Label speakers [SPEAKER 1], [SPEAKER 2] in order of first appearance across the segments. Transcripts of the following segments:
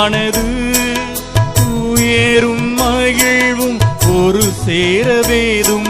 [SPEAKER 1] ஆனது உயரும் மகிழ்வும் ஒரு சேரவேதும்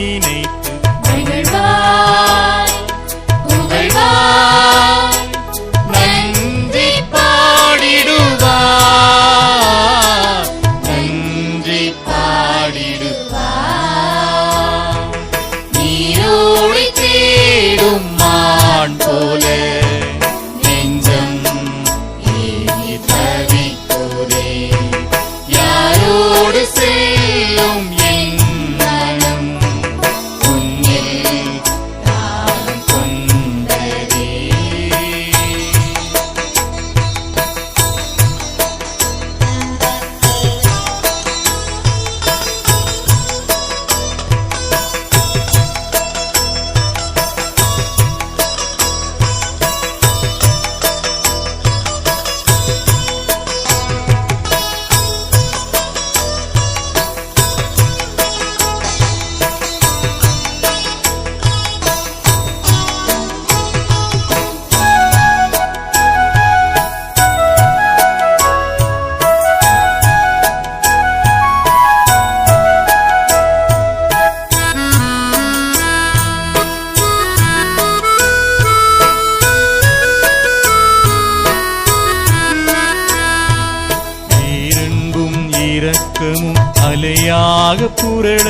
[SPEAKER 1] ஆழமாக புரள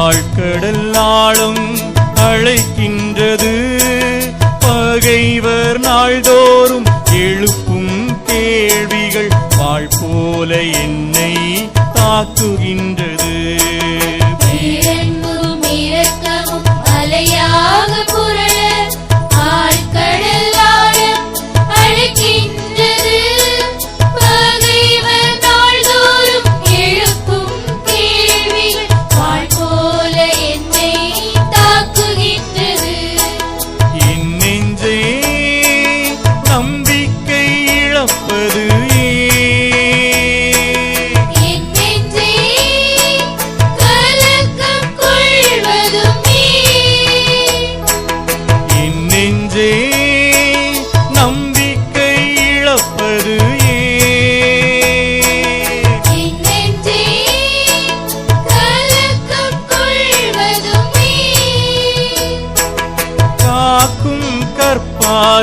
[SPEAKER 1] ஆழ்கடல் நாளும் அழைக்கின்றது. பகைவர் நாள்தோறும் எழுப்பும் கேள்விகள் வாழ் போல என்னை
[SPEAKER 2] தாக்குகின்ற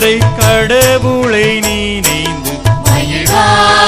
[SPEAKER 1] பாறை கடவுளை நினைந்து
[SPEAKER 2] மகிழ்வாய்